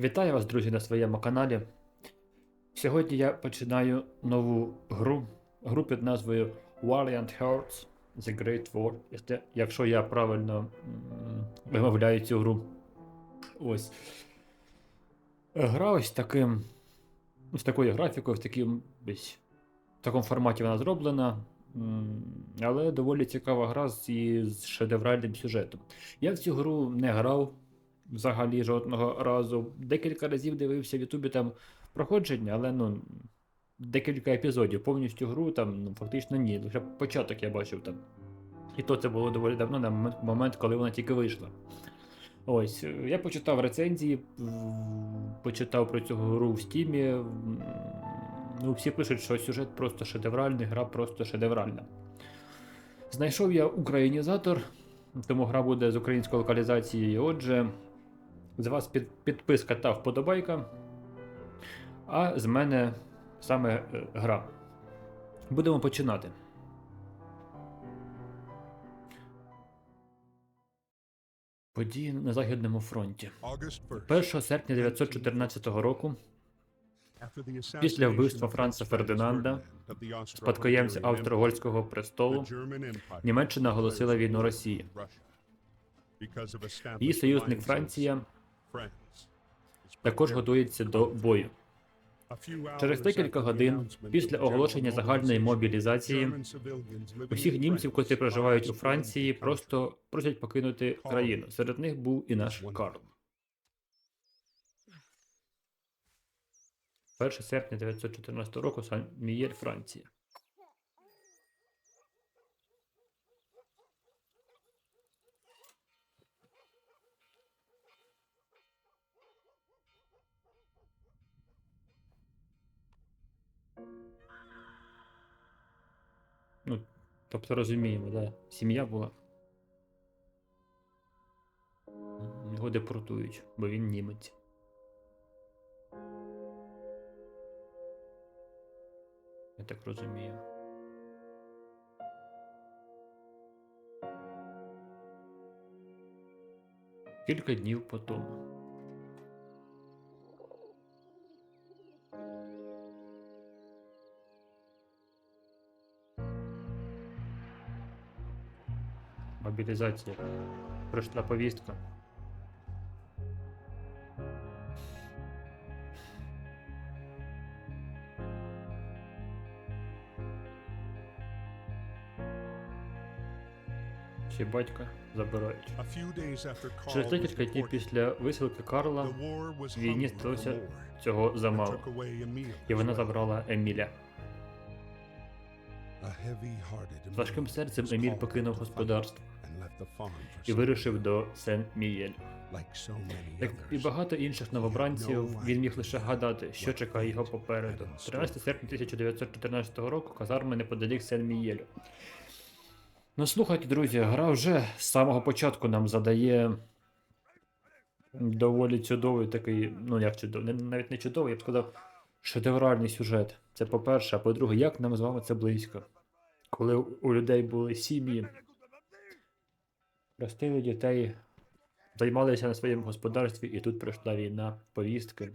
Вітаю вас, друзі, на своєму каналі. Сьогодні я починаю нову гру. Гру під назвою Valiant Hearts The Great War. якщо- я правильно вимовляю цю гру. Ось. Гра ось таким. З такою графікою, в таким. В такому форматі вона зроблена. Але доволі цікава гра з, з шедевральним сюжетом. Я в цю гру не грав взагалі жодного разу. Декілька разів дивився в Ютубі там проходження, але ну. Декілька епізодів, повністю гру там, ну, фактично ні. Лише початок я бачив там. І то це було доволі давно, на момент, коли вона тільки вийшла. Ось, я почитав рецензії, почитав про цю гру в стімі. Ну, всі пишуть, що сюжет просто шедевральний, гра просто шедевральна. Знайшов я українізатор, тому гра буде з українською локалізацією. Отже, з вас під, підписка та вподобайка. А з мене саме е, гра. Будемо починати. Події на Західному фронті. 1 серпня 1914 року Після вбивства Франца Фердинанда, спадкоємця австро-угорського престолу, Німеччина оголосила війну Росії. Її союзник Франція також готується до бою. Через декілька годин після оголошення загальної мобілізації Усіх німців, котрі проживають у Франції, просто просять покинути країну. Серед них був і наш Карл. 1 серпня 1914 року Сан Мієль, Франція. Тобто розуміємо, да. Сім'я була. Його депортують, бо він німець. Я так розумію. Кілька днів по тому. Мобілізація. Пройшла повістка. Ще батька забирають. Через декілька днів після висилки Карла війні сталося цього замало, і вона забрала Еміля. З важким серцем Еміль покинув господарство і вирушив до Сен-Мієль. Як і багато інших новобранців, він міг лише гадати, що чекає його попереду. 13 серпня 1914 року казарми неподалік Сен-Мієлю. Ну, слухайте, друзі, гра вже з самого початку нам задає доволі чудовий такий, ну як чудовий, навіть не чудовий, я б сказав, шедевральний сюжет. Це по-перше, а по-друге, як нам з вами це близько. Коли у людей були сім'ї, ростили дітей, займалися на своєму господарстві, і тут прийшла війна, повістки.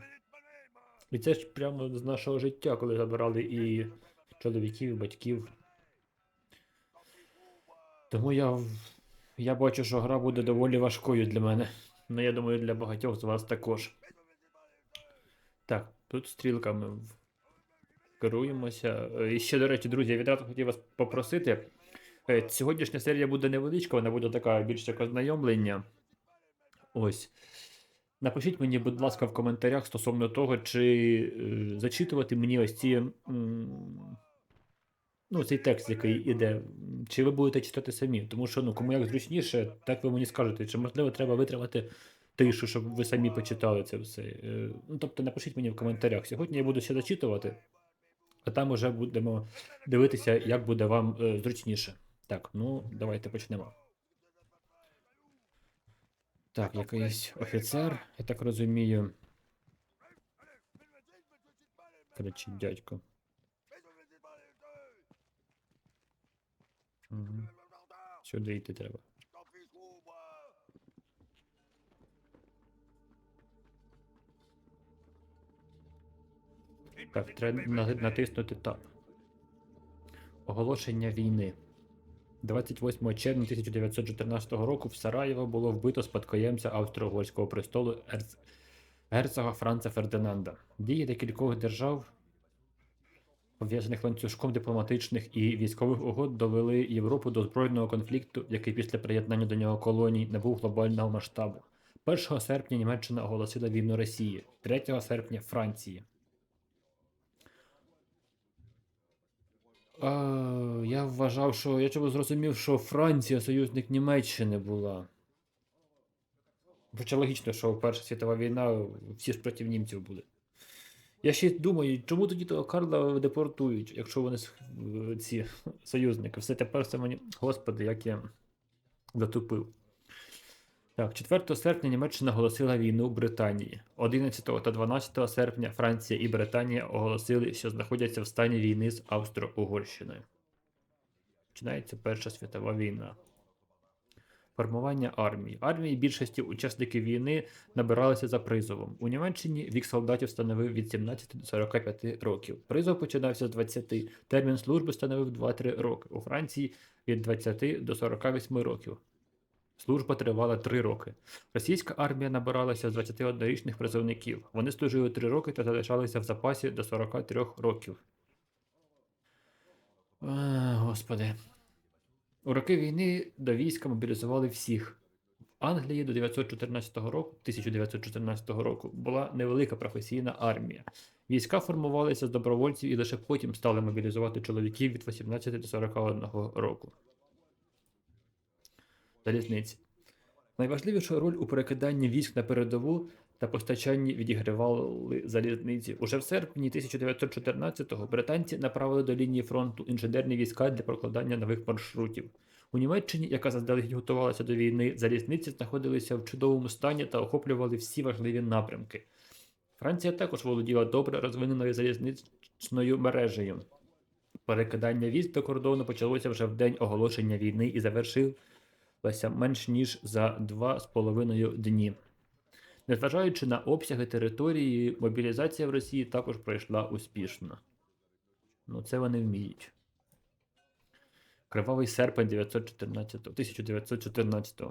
І це ж прямо з нашого життя, коли забирали і чоловіків, і батьків. Тому я, я бачу, що гра буде доволі важкою для мене. Ну, я думаю, для багатьох з вас також. Так, тут стрілками керуємося. Е, І ще, до речі, друзі, я відразу хотів вас попросити. Е, Сьогоднішня серія буде невеличка, вона буде така більш як ознайомлення. Ось. Напишіть мені, будь ласка, в коментарях стосовно того, чи е, зачитувати мені ось ці. Ну, цей текст, який іде, чи ви будете читати самі? Тому що ну, кому як зручніше, так ви мені скажете, чи можливо треба витримати тишу, щоб ви самі почитали це все. Ну, тобто напишіть мені в коментарях. Сьогодні я буду ще зачитувати, а там уже будемо дивитися, як буде вам е, зручніше. Так, ну давайте почнемо. Так, якийсь офіцер, я так розумію. Кричить дядько. Угу. Сюди йти треба. Так, треба натиснути Tab. Оголошення війни. 28 червня 1914 року в Сараєво було вбито спадкоємця Австро-Угорського престолу Ерц... герцога Франца Фердинанда. Дії декількох держав, пов'язаних ланцюжком дипломатичних і військових угод, довели Європу до збройного конфлікту, який після приєднання до нього колоній набув глобального масштабу. 1 серпня Німеччина оголосила війну Росії, 3 серпня Франції. Я вважав, що я чому зрозумів, що Франція союзник Німеччини була. Хоча логічно, що Перша світова війна всі ж проти німців були. Я ще думаю, чому тоді того Карла депортують, якщо вони ці союзники. Все тепер все мені. Господи, як я затупив. Так, 4 серпня Німеччина оголосила війну Британії. 11 та 12 серпня Франція і Британія оголосили, що знаходяться в стані війни з Австро-Угорщиною. Починається Перша світова війна. Формування армії. Армії більшості учасників війни набиралися за призовом. У Німеччині вік солдатів становив від 17 до 45 років. Призов починався з 20. Термін служби становив 2-3 роки. У Франції від 20 до 48 років. Служба тривала 3 роки. Російська армія набиралася з 21-річних призовників. Вони служили 3 роки та залишалися в запасі до 43 років. А, господи. У роки війни до війська мобілізували всіх. В Англії до 914 року, 1914 року була невелика професійна армія. Війська формувалися з добровольців і лише потім стали мобілізувати чоловіків від 18 до 41 року. Залізниці. Найважливішу роль у перекиданні військ на передову та постачанні відігравали залізниці. Уже в серпні 1914-го британці направили до лінії фронту інженерні війська для прокладання нових маршрутів. У Німеччині, яка заздалегідь готувалася до війни, залізниці знаходилися в чудовому стані та охоплювали всі важливі напрямки. Франція також володіла добре розвиненою залізничною мережею. Перекидання військ до кордону почалося вже в день оголошення війни і завершилося менш ніж за два з половиною дні. Незважаючи на обсяги території, мобілізація в Росії також пройшла успішно. Ну, це вони вміють. Кривавий серпень 914, 1914.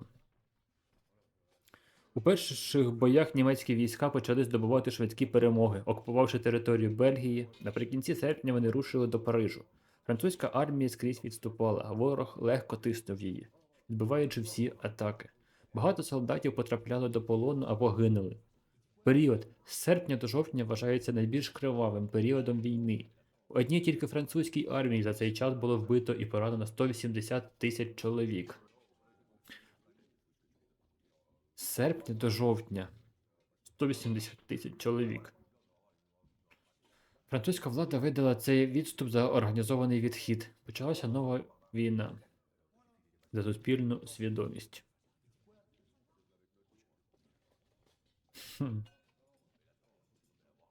У перших боях німецькі війська почали здобувати швидкі перемоги, окупувавши територію Бельгії. Наприкінці серпня вони рушили до Парижу. Французька армія скрізь відступала, а ворог легко тиснув її, відбиваючи всі атаки. Багато солдатів потрапляли до полону або гинули. Період з серпня до жовтня вважається найбільш кривавим періодом війни. В одній тільки французькій армії за цей час було вбито і поранено 180 тисяч чоловік. З серпня до жовтня 180 тисяч чоловік. Французька влада видала цей відступ за організований відхід. Почалася нова війна за суспільну свідомість. Хм.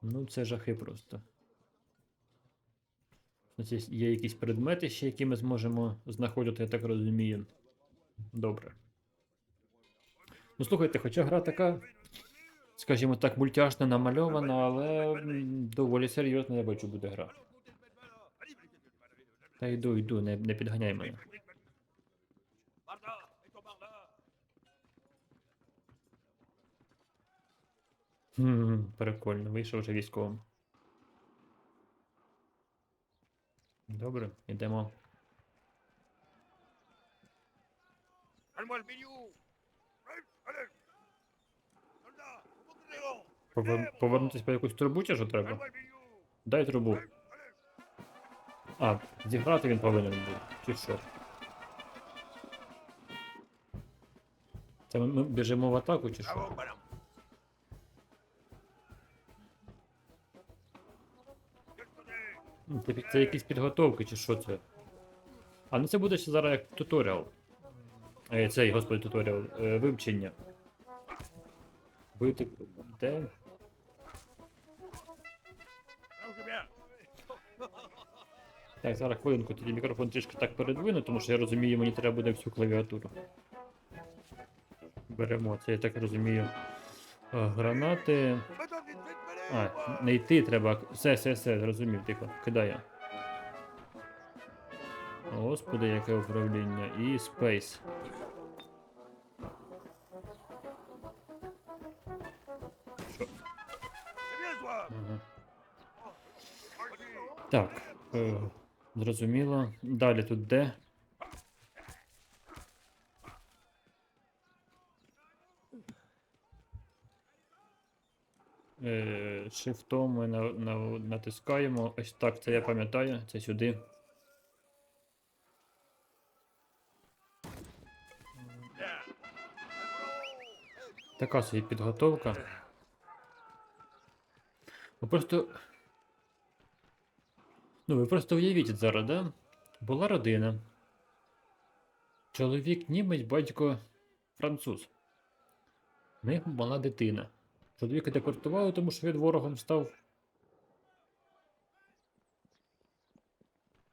Ну, це жахи просто. Значить, є якісь предмети ще, які ми зможемо знаходити, я так розумію. Добре. Ну, слухайте, хоча гра така, скажімо так, мультяшна намальована, але доволі серйозна, я бачу, буде гра. Та йду, йду, не, не підганяй мене. Хм, прикольно, вийшов вже військовим. Добре, йдемо. Повернутися по якусь трубу чи що треба? Дай трубу. А, зіграти він повинен був. Чи що? Це ми, ми біжимо в атаку чи що? Це, це якісь підготовки чи що це? А ну це буде ще зараз як туторіал. Е, цей, господи, туторіал. Е, вивчення. Бити. Де? Так, зараз хвилинку, тоді мікрофон трішки так передвину, тому що я розумію, мені треба буде всю клавіатуру. Беремо, це я так розумію. е, Гранати. А, не йти треба. Все, все, все, зрозумів, тихо. Кидаю. Господи, яке управління. І Ага. Так. Е, зрозуміло. Далі тут де? Шифтом ми на, на, натискаємо. Ось так, це я пам'ятаю. Це сюди. Така собі підготовка. Ви просто. Ну, ви просто уявіть зараз, да? Була родина. Чоловік німець, батько француз. В них була дитина. Чоловіка депортували, тому що він ворогом став.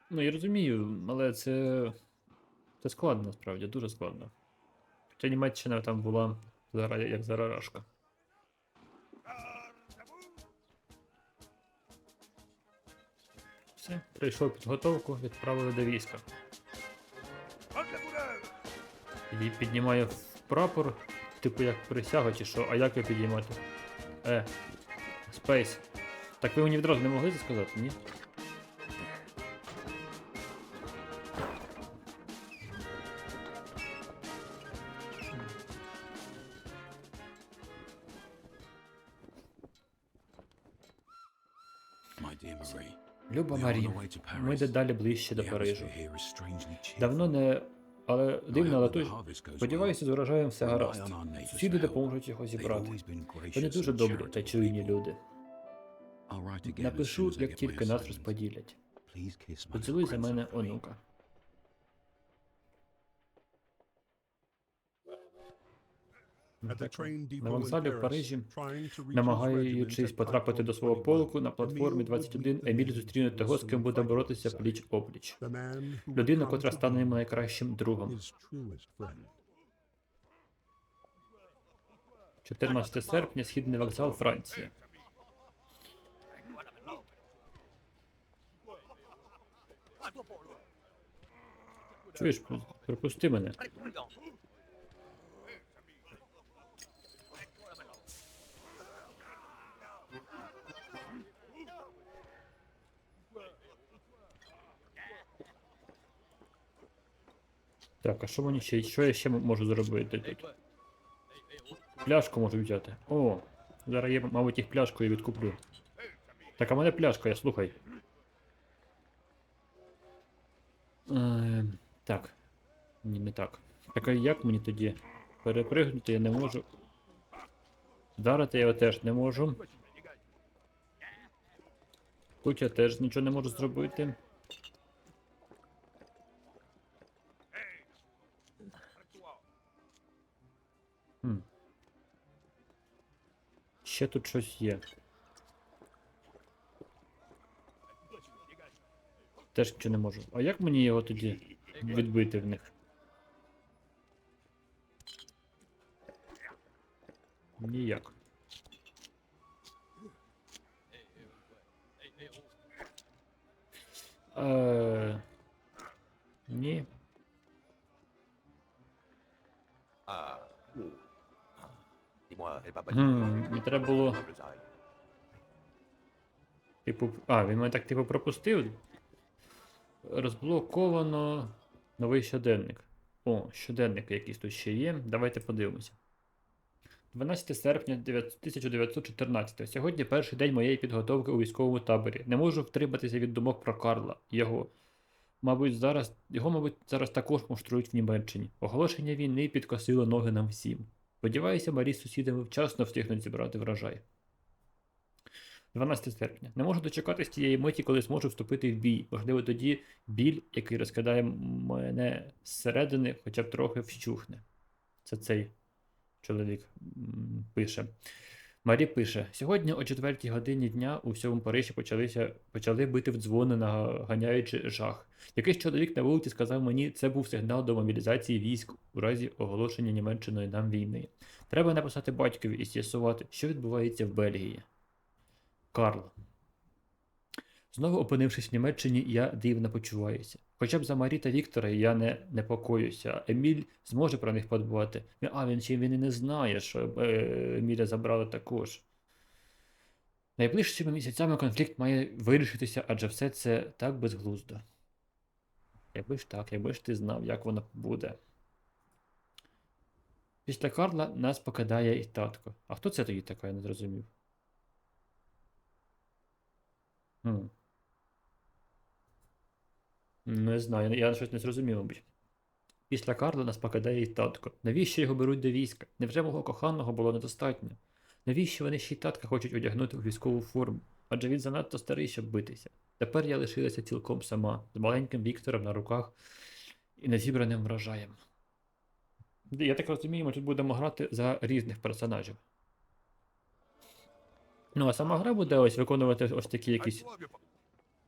Ну, я розумію, але це. Це складно насправді, дуже складно. Хоча Німеччина там була зараз як зарарашка. Все, прийшов підготовку, відправили до війська. І піднімаю в прапор, типу як присяга чи що, а як його підіймати? Е, Space. Так ви мені відразу не могли це сказати, ні? Люба Марі, ми дедалі ближче до Парижу. Давно не. Але дивно, але той. Сподіваюся, з урожаєм все гаразд. Сусіди допоможуть його зібрати. Вони дуже добрі та чуйні люди. Напишу, як тільки нас розподілять. Поцілуй за мене онука. На вокзалі в Парижі, намагаючись потрапити до свого полку, на платформі Emile 21 would meet the Еміль зустріне того, з ким буде боротися пліч опліч. Людина, котра стане йому найкращим другом. his 14 серпня, східний вокзал Франції. Чуєш, припусти мене. Так, а що мені ще? Що я ще можу зробити тут? Пляшку можу взяти. О, зараз я, мабуть, їх пляшкою відкуплю. Так, а мене пляшка, я слухай. Е, так. Ні, не так. Так а як мені тоді перепригнути я не можу. Вдарити я його теж не можу. Тут я теж нічого не можу зробити. Ще тут щось є. Теж нічого не можу. А як мені його тоді відбити в них? Ніяк. Е... Ні. Гм, треба було. Типу. А, він мене так типу пропустив. Розблоковано новий щоденник. О, щоденник якийсь тут ще є. Давайте подивимося. 12 серпня 1914. Сьогодні перший день моєї підготовки у військовому таборі. Не можу втриматися від думок про Карла. Його. Мабуть, зараз його, мабуть, зараз також муштрують в Німеччині. Оголошення війни підкосило ноги нам всім. Сподіваюся, Марі з сусідами вчасно встигнуть зібрати врожай. 12 серпня. Не можу дочекатись тієї миті, коли зможу вступити в бій. Можливо, тоді біль, який розкидає мене зсередини, хоча б трохи вщухне. Це цей чоловік пише. Марі пише: сьогодні о 4 годині дня у всьому Парижі почалися, почали бити в дзвони, наганяючи жах. Якийсь чоловік на вулиці сказав мені, це був сигнал до мобілізації військ у разі оголошення Німеччиною нам війни. Треба написати батькові і з'ясувати, що відбувається в Бельгії. Карл. Знову опинившись в Німеччині, я дивно почуваюся. Хоча б за Марі та Віктора я не непокоюся. Еміль зможе про них подбати. А він ще він і не знає, що е, Еміля забрали також. Найближчими місяцями конфлікт має вирішитися, адже все це так безглуздо. Якби ж так, якби ж ти знав, як воно буде. Після Карла нас покидає і татко. А хто це тоді така, я не зрозумів. Не знаю, я щось не зрозумів, мабуть. Після Карла нас покидає і татко. Навіщо його беруть до війська? Невже мого коханого було недостатньо? Навіщо вони ще й татка хочуть одягнути у військову форму? Адже він занадто старий, щоб битися. Тепер я лишилася цілком сама, з маленьким Віктором на руках і незібраним врожаєм. Я так розумію, ми тут будемо грати за різних персонажів. Ну, а сама гра буде ось виконувати ось такі якісь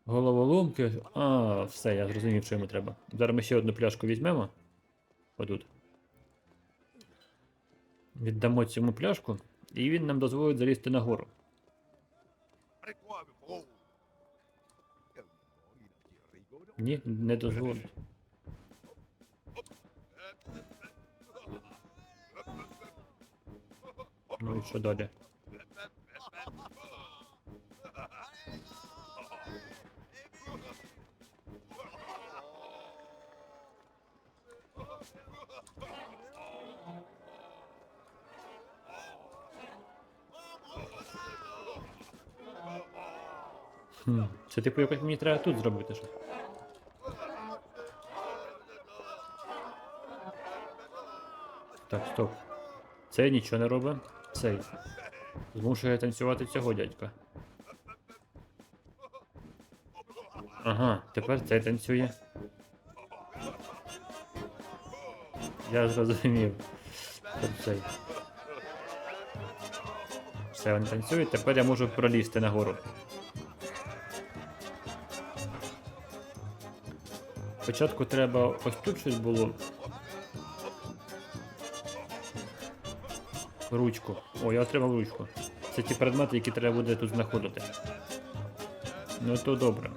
головоломки. А, все, я зрозумів, що йому треба. Зараз ми ще одну пляшку візьмемо. Отут. Віддамо цьому пляшку, і він нам дозволить залізти нагору. Ні, не дозволить. Ну і що далі? Це типу якось мені треба тут зробити щось. Так, стоп. Цей нічого не робить. Цей. Змушує танцювати цього дядька. Ага, тепер цей танцює. Я зрозумів. Цей. Все, він танцює, тепер я можу пролізти нагору. Спочатку треба ось тут щось було. Ручку. О, я отримав ручку. Це ті предмети, які треба буде тут знаходити. Ну то добре.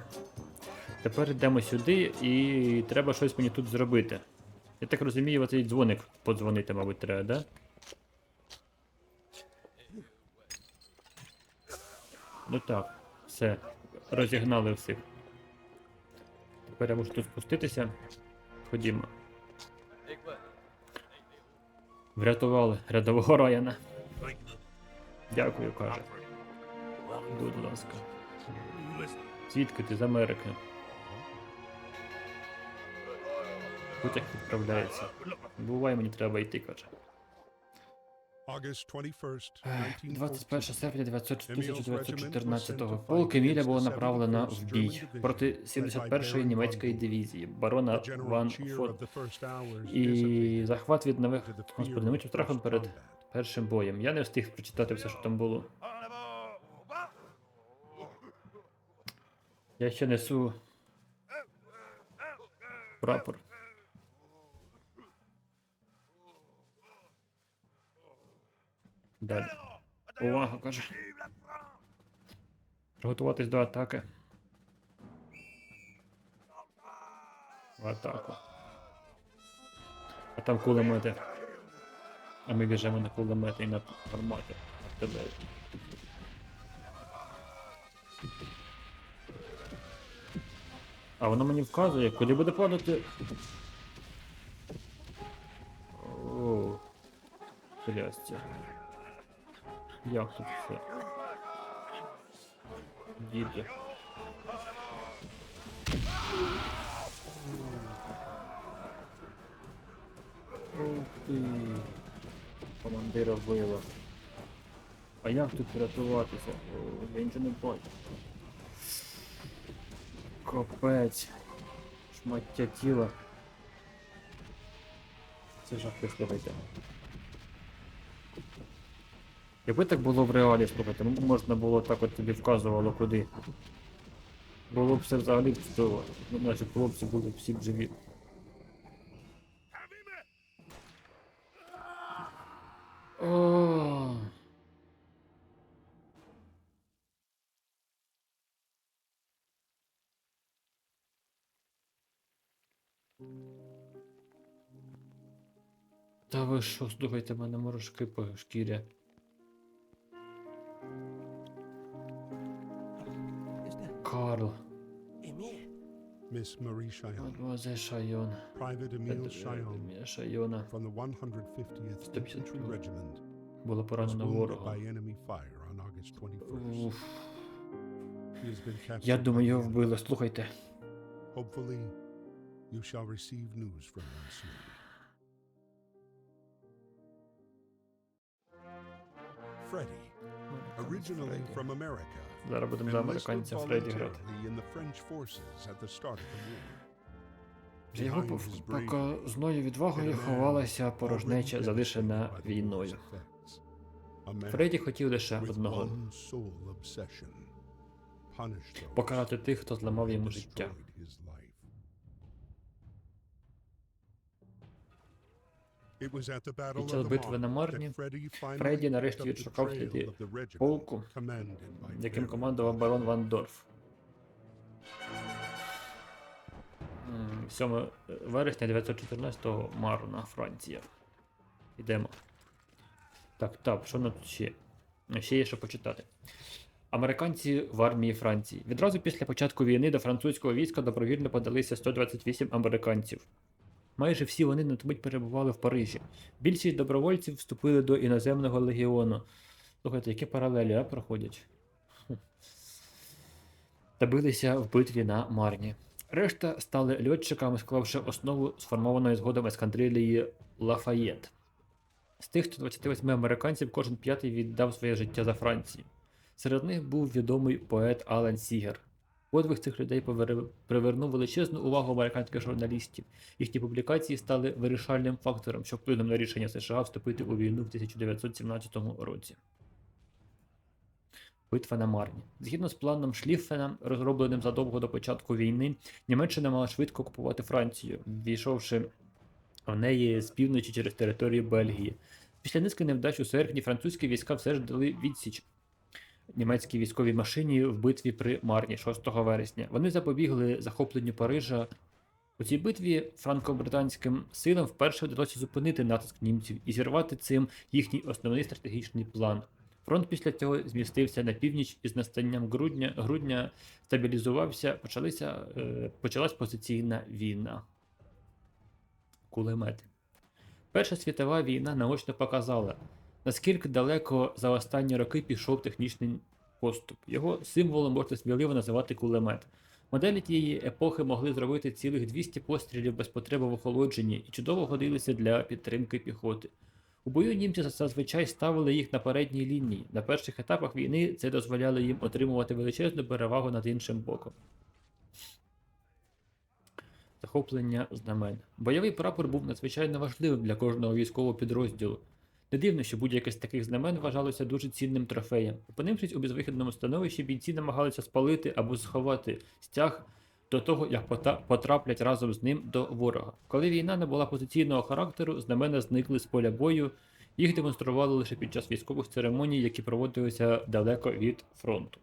Тепер йдемо сюди і треба щось мені тут зробити. Я так розумію, оцей дзвоник подзвонити, мабуть, треба, да? Ну так, все. Розігнали всіх. Тепер я можу тут спуститися. Ходімо. Врятували рядового Райана. Дякую, каже. Будь ласка. Звідки ти з Америки? Потяг відправляється. Бувай, мені треба йти, каже. August 21st, 21 1914. серпня 900 Emil's regiment was 1914 sent полк Еміля against була направлена в бій проти division, led 71-ї німецької дивізії барона Ван hours І захват від нових немичим страхом перед першим боєм. Я не встиг прочитати все, що там було. Я ще несу прапор. Далі. Увага, каже. Приготуватись до атаки. В атаку. А там кулемети. А ми біжимо на кулемети і на гармати. Артилерію. А воно мені вказує, куди буде падати. О, трясця. Як тут все? Діти. Ух ти. Командира вбило. А як тут врятуватися? О, я нічого не бачу. Капець. Шмаття тіла. Це жахи, слухайте. Якби так було в реалі, слухайте, ну, можна було так от тобі вказувало куди. Було б все взагалі чудово. Ну, Наші хлопці були всі б живі. О. Та ви що, слухайте, мене морошки по шкіря. Карл, Miss Marie Cheyenne, мадемуазель Шайон. Private Emile Cheyenne Еміль Шайона from the 150th Step Infantry control. Regiment було was поранено wounded ворога. by enemy fire on August 21st. Уф. He has been captured. Я by думаю, the його enemy. вбили. Слухайте. Hopefully, you shall receive news from him soon. Freddie, originally from America, Зараз будемо за американця Фредді грати. За його показною відвагою ховалася порожнеча, залишена війною. Фредді хотів лише одного покарати тих, хто зламав йому життя. Під час битви на Марні Фредді нарешті відшукав сліди полку, яким командував барон Ван Дорф. 7 вересня 914-го Марна, Франція. Йдемо. Так, так, що нам тут ще? Ще є що почитати. Американці в армії Франції. Відразу після початку війни до французького війська добровільно подалися 128 американців. Майже всі вони на мить перебували в Парижі. Більшість добровольців вступили до іноземного легіону. Слухайте, які паралелі а, проходять. Та билися в битві на Марні. Решта стали льотчиками, склавши основу сформованої згодом ескадрилії Лафаєт. З тих 128 американців кожен п'ятий віддав своє життя за Францію. Серед них був відомий поет Алан Сігер. Подвиг цих людей привернув величезну увагу американських журналістів. Їхні публікації стали вирішальним фактором, що вплинув на рішення США вступити у війну в 1917 році. Битва на Марні. Згідно з планом Шліффена, розробленим задовго до початку війни, Німеччина мала швидко окупувати Францію, ввійшовши в неї з півночі через територію Бельгії. Після низки невдач у серпні французькі війська все ж дали відсіч німецькій військовій машині в битві при Марні 6 вересня. Вони запобігли захопленню Парижа. У цій битві франко-британським силам вперше вдалося зупинити натиск німців і зірвати цим їхній основний стратегічний план. Фронт після цього змістився на північ і з настанням грудня, грудня стабілізувався, почалися, е, почалась позиційна війна. Кулемети. Перша світова війна наочно показала, наскільки далеко за останні роки пішов технічний поступ. Його символом можна сміливо називати кулемет. Моделі тієї епохи могли зробити цілих 200 пострілів без потреби в охолодженні і чудово годилися для підтримки піхоти. У бою німці зазвичай ставили їх на передній лінії. На перших етапах війни це дозволяло їм отримувати величезну перевагу над іншим боком. Захоплення знамен. Бойовий прапор був надзвичайно важливим для кожного військового підрозділу. Не дивно, що будь-яке з таких знамен вважалося дуже цінним трофеєм. Опинившись у безвихідному становищі, бійці намагалися спалити або сховати стяг до того, як потраплять разом з ним до ворога. Коли війна не була позиційного характеру, знамена зникли з поля бою, їх демонстрували лише під час військових церемоній, які проводилися далеко від фронту.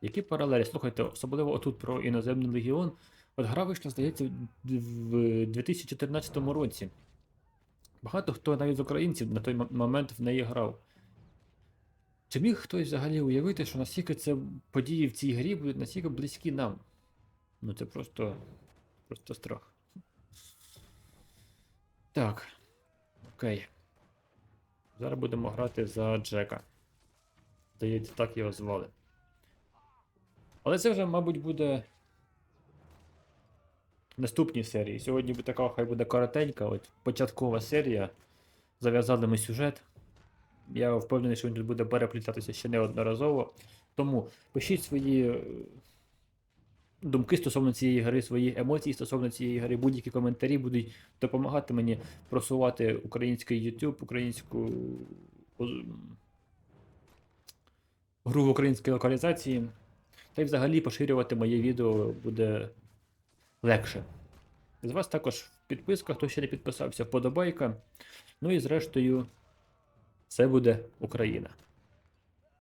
Які паралелі? Слухайте, особливо отут про іноземний легіон. От гра вийшла, здається, в 2014 році. Багато хто навіть з українців на той момент в неї грав. Чи міг хтось взагалі уявити, що настільки це події в цій грі будуть настільки близькі нам? Ну це просто. просто страх. Так. Окей. Зараз будемо грати за Джека. Здається, так його звали. Але це вже, мабуть, буде. Наступній серії. Сьогодні буде така, хай буде коротенька, от початкова серія. Зав'язали ми сюжет. Я впевнений, що він тут буде переплітатися ще неодноразово. Тому пишіть свої е, думки стосовно цієї гри, свої емоції стосовно цієї гри, будь-які коментарі будуть допомагати мені просувати український YouTube, українську о, гру в українській локалізації. Та й взагалі поширювати моє відео буде легше. З вас також підписка, хто ще не підписався, вподобайка. Ну і зрештою, це буде Україна.